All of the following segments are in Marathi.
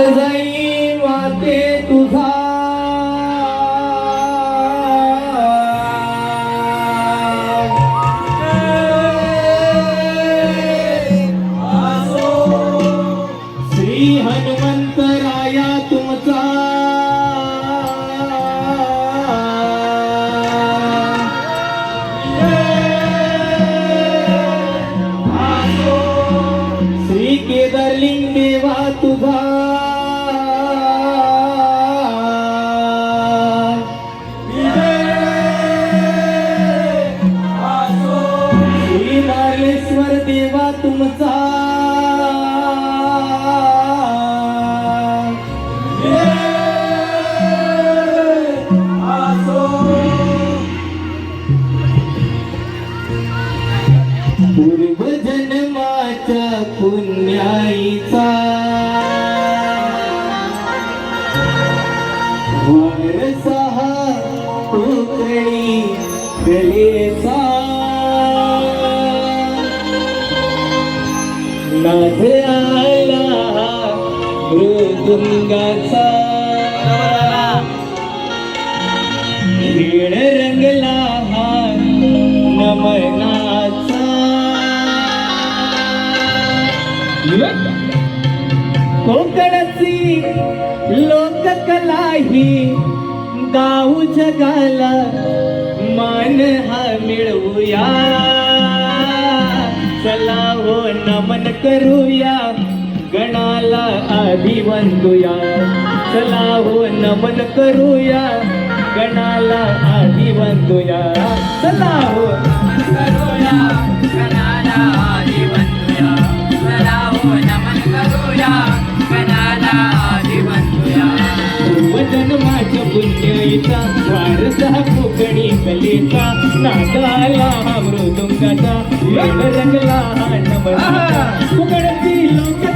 जाई माते तुझा. पुण्याईचा वारसा हा कोकणी कलेचा आला मृदुंगाचा. खेळ रंगला हा नमना कोकणाची लोककला ही गाऊ जगाला मान हा मिळवूया. चला हो नमन करूया गणाला आधी वंदूया चला हो नमन करूया गणाला आधी वंदूया चला हो. करूया गणाला करूया गणाला आधी वंदूया पूर्वजन्माच्या पुण्याईचा वारसा कोकणी कलेचा नागाला हा मृदुंगाचा वेळ रंगला हा. नमनाचा कोकणची लोककला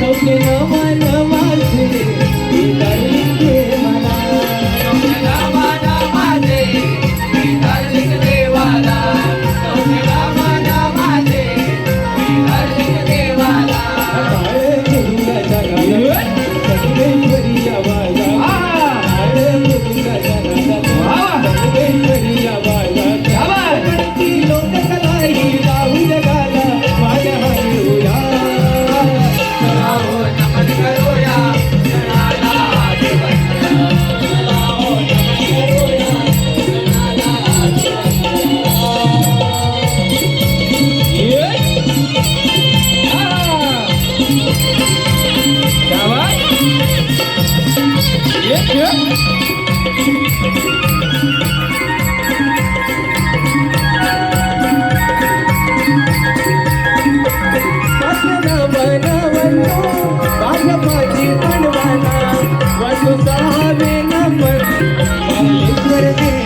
Đầu 怀抱 I'm gonna make be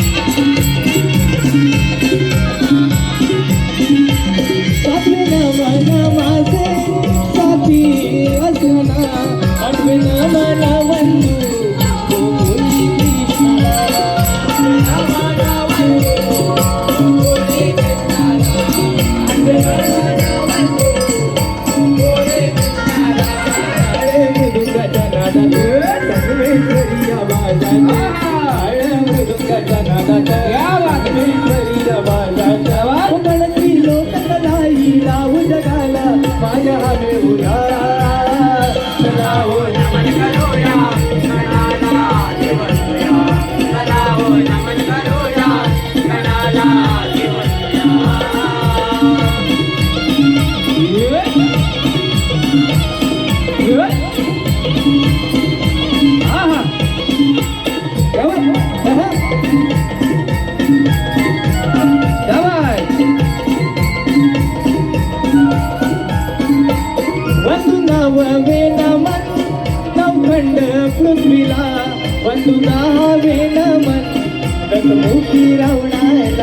Thank you. ಒಂದು ನಾವೇನ ಮನ್ ಕಂಡ ಪೃಥ್ವಿಲಾ ಒಂದು ನಾವೇನ ಮನ್ ಕಸ ಮೂಕಿ ರಾವಣಾಯಲ